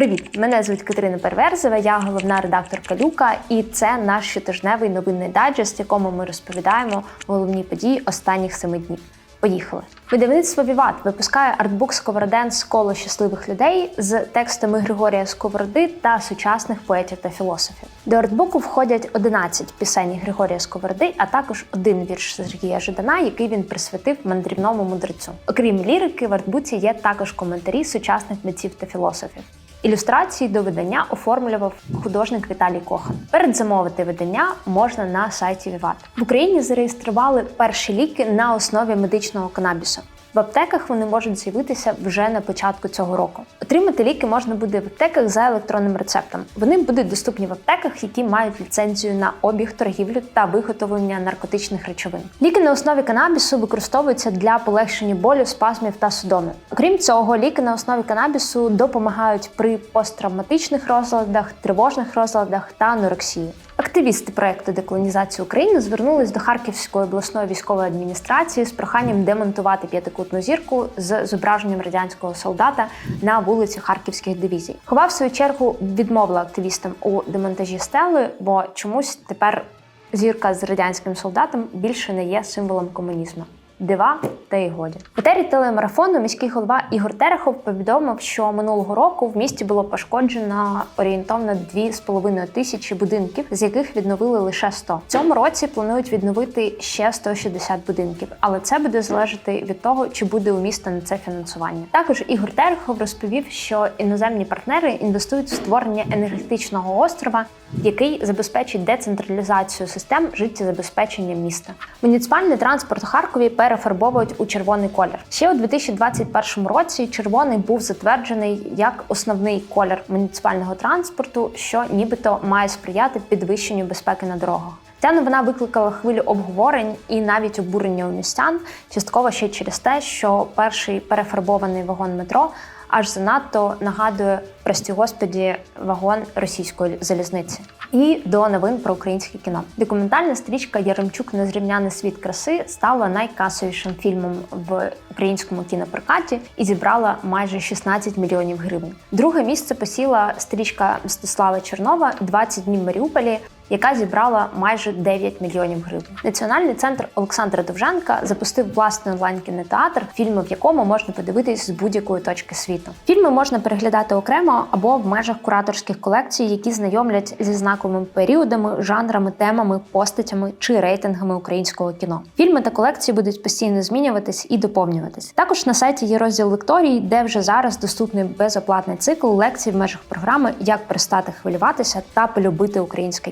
Привіт! Мене звуть Катерина Перверзева, я головна редакторка Люка, і це наш щотижневий новинний дайджест, в якому ми розповідаємо головні події останніх семи днів. Поїхали! Видавництво Віват випускає артбук Сковороденс коло щасливих людей з текстами Григорія Сковороди та сучасних поетів та філософів. До артбуку входять 11 пісень Григорія Сковороди, а також один вірш Сергія Жидана, який він присвятив мандрівному мудрецю. Окрім лірики, в артбуці є також коментарі сучасних митців та філософів. Ілюстрації до видання оформлював художник Віталій Кохан. Передзамовити видання можна на сайті Віват. В Україні зареєстрували перші ліки на основі медичного канабісу. В аптеках вони можуть з'явитися вже на початку цього року. Отримати ліки можна буде в аптеках за електронним рецептом. Вони будуть доступні в аптеках, які мають ліцензію на обіг, торгівлю та виготовлення наркотичних речовин. Ліки на основі канабісу використовуються для полегшення болю, спазмів та судоми. Окрім цього, ліки на основі канабісу допомагають при посттравматичних розладах, тривожних розладах та анорексії. Активісти проекту деколонізації України звернулись до Харківської обласної військової адміністрації з проханням демонтувати п'ятикутну зірку з зображенням радянського солдата на вулиці Харківських дивізій. Хова в свою чергу відмовила активістам у демонтажі стели, бо чомусь тепер зірка з радянським солдатом більше не є символом комунізму. Дива та й годі. В етері телемарафону міський голова Ігор Терехов повідомив, що минулого року в місті було пошкоджено орієнтовно 2,5 тисячі будинків, з яких відновили лише 100. В цьому році планують відновити ще 160 будинків, але це буде залежати від того, чи буде у міста на це фінансування. Також Ігор Терехов розповів, що іноземні партнери інвестують в створення енергетичного острова, який забезпечить децентралізацію систем життєзабезпечення міста. Муніципальний транспорт у Харкові перефарбовують у червоний колір. Ще у 2021 році червоний був затверджений як основний колір муніципального транспорту, що нібито має сприяти підвищенню безпеки на дорогах. Ця новина викликала хвилю обговорень і навіть обурення у містян, частково ще через те, що перший перефарбований вагон метро аж занадто нагадує прості господі вагон російської залізниці. І до новин про українське кіно. Документальна стрічка Яремчук Незрівняний світ краси стала найкасовішим фільмом в українському кінопрокаті і зібрала майже 16 мільйонів гривень. Друге місце посіла стрічка Мстислава Чернова «20 днів Маріуполі яка зібрала майже 9 мільйонів гривень. Національний центр Олександра Довженка запустив власний онлайн-кінотеатр, фільми в якому можна подивитись з будь-якої точки світу. Фільми можна переглядати окремо або в межах кураторських колекцій, які знайомлять зі знаковими періодами, жанрами, темами, постатями чи рейтингами українського кіно. Фільми та колекції будуть постійно змінюватись і доповнюватись. Також на сайті є розділ лекторій, де вже зараз доступний безоплатний цикл лекцій в межах програми Як перестати хвилюватися та полюбити українське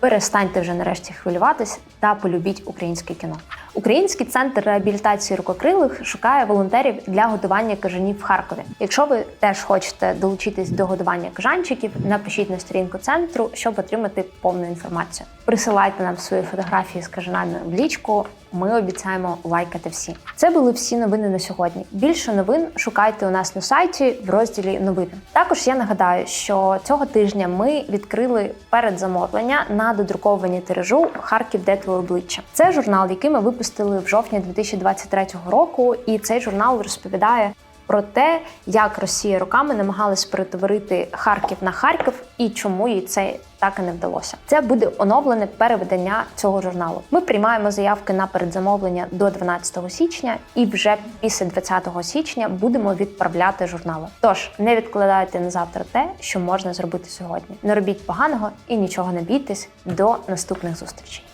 Перестаньте вже нарешті хвилюватись та полюбіть українське кіно. Український центр реабілітації рукокрилих шукає волонтерів для годування кажанів в Харкові. Якщо ви теж хочете долучитись до годування кажанчиків, напишіть на сторінку центру, щоб отримати повну інформацію. Присилайте нам свої фотографії з кажанами в лічку. Ми обіцяємо лайкати всі. Це були всі новини на сьогодні. Більше новин шукайте у нас на сайті в розділі новини. Також я нагадаю, що цього тижня ми відкрили передзамовлення на додруковані тиражу Харків де твоє обличчя. Це журнал, який ми випустили в жовтні 2023 року, і цей журнал розповідає. Про те, як Росія роками намагалась перетворити Харків на Харків і чому їй це так і не вдалося. Це буде оновлене переведення цього журналу. Ми приймаємо заявки на передзамовлення до 12 січня, і вже після 20 січня будемо відправляти журнали. Тож не відкладайте на завтра те, що можна зробити сьогодні. Не робіть поганого і нічого не бійтесь. До наступних зустрічей.